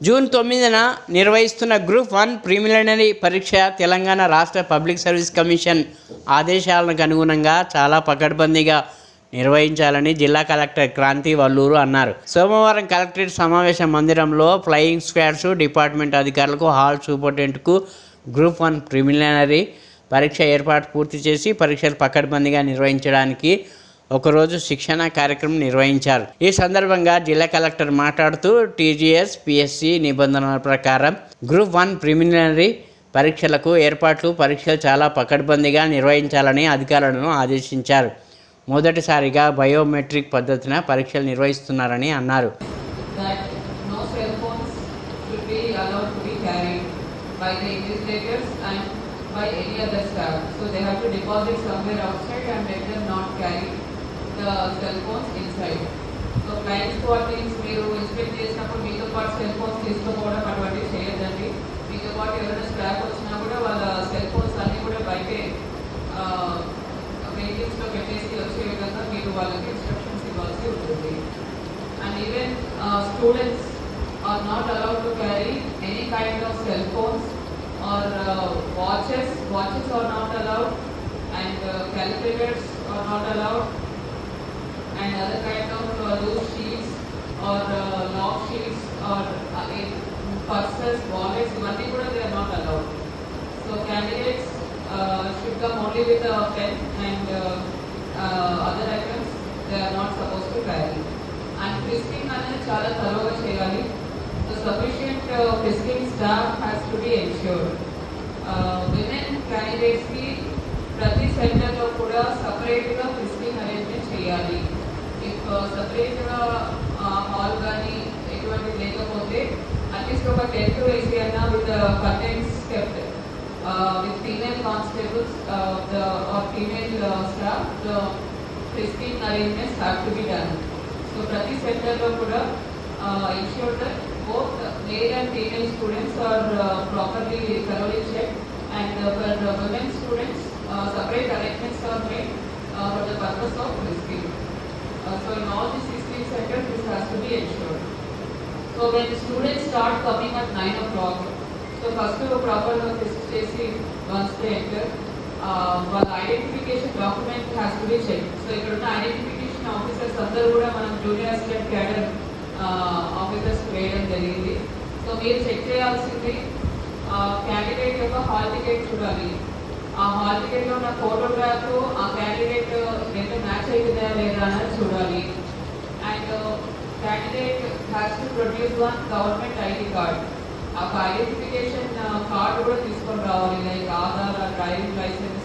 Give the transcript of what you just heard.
June తొమ్మిదిన నిర్వహిస్తున్న group one preliminary పరీక్ష తెలంగాణ రాష్ట్ర పబ్లిక్ సర్వీస్ కమిషన్ ఆదేశాలకు అనుగుణంగా చాలా పకడ్బందీగా నిర్వహించాలని జిల్లా కలెక్టర్ క్రాంతి వల్లూరు అన్నారు. సోమవారం కలెక్టరేట్ సమావేశ మందిరంలో ఫ్లయింగ్ స్క్వాడ్స్ డిపార్ట్మెంట్ అధికారులకు హాల్ సూపరింటెండెంట్కు గ్రూప్ వన్ ప్రిలిమినరీ పరీక్ష ఏర్పాటు పూర్తి చేసి పరీక్షలు పకడ్బందీగా నిర్వహించడానికి ఒకరోజు శిక్షణ కార్యక్రమం నిర్వహించారు. ఈ సందర్భంగా జిల్లా కలెక్టర్ మాట్లాడుతూ టీజీఎస్ పిఎస్సి నిబంధనల ప్రకారం గ్రూప్ వన్ ప్రిలిమినరీ పరీక్షలకు ఏర్పాట్లు పరీక్షలు చాలా పకడ్బందీగా నిర్వహించాలని అధికారులను ఆదేశించారు. మొదటిసారిగా బయోమెట్రిక్ పద్ధతిన పరీక్షలు నిర్వహిస్తున్నారని అన్నారు. By the and by any other staff. So they have to deposit somewhere outside and let them not carry the cell phones inside. So flying squad teams మీరు ఇన్స్పెక్ట్ చేసినప్పుడు మీతో పాటు సెల్ ఫోన్స్ తీసుకోపోవడం అటువంటివి చేయొద్దండి మీతో పాటు ఎవరైనా స్టాఫ్ వచ్చినా కూడా వాళ్ళ సెల్ ఫోన్స్ అన్నీ కూడా బయటే వెహికల్స్లో పెట్టేసి వచ్చే విధంగా మీరు వాళ్ళకి ఇన్స్ట్రక్షన్స్ ఇవ్వాల్సి ఉంటుంది and even uh, students are not allowed to carry any kind of cell phones or uh, watches. Watches are not allowed, and uh, calculators are not allowed, and other kind of uh, loose sheets or uh, log sheets or uh, in purses, wallets, money kuda they are not allowed. So candidates uh, should come only with a pen and uh, uh, other items they are not supposed to carry. And frisking అనేది చాలా తరువుగా చేయాలి so sufficient frisking staff has to be ensured women క్యాండిడేట్స్కి ప్రతి సెంటర్లో కూడా సపరేట్గా frisking arrangement చేయాలి ఇఫ్ సపరేట్గా హాల్ కానీ ఎటువంటి లేకపోతే అట్లీస్ట్ ఒక టెంట్ వేసి అయినా with curtains kept with female constables the or female staff the frisking arrangements have to be done so ప్రతి సెక్టర్లో కూడా ensure that both male and female students are properly thoroughly checked and uh, for uh, women students uh, separate arrangements are made uh, for the purpose of risking. Uh, so in all these 16 centers this has to be ensured. So when students start coming at 9 o'clock, so first of proper visit చేసి once they enter, వాళ్ళ identification document has to be check so ఇక్కడ ఉన్న identification officers అందరూ కూడా మనం junior assistant cadre officers వేయడం జరిగింది. So మీరు చెక్ చేయాల్సింది క్యాండిడేట్ యొక్క హాల్ టికెట్ చూడాలి. ఆ హాల్ టికెట్లో ఉన్న ఫోటోగ్రాఫ్ ఆ క్యాండిడేట్ uh, ఎంత మ్యాచ్ అవుతుందా లేదా అని చూడాలి. candidate has to produce one government ID card ఆ ఐడెంటిఫికేషన్ కార్డు కూడా తీసుకొని రావాలి లైక్ ఆధార్ డ్రైవింగ్ లైసెన్స్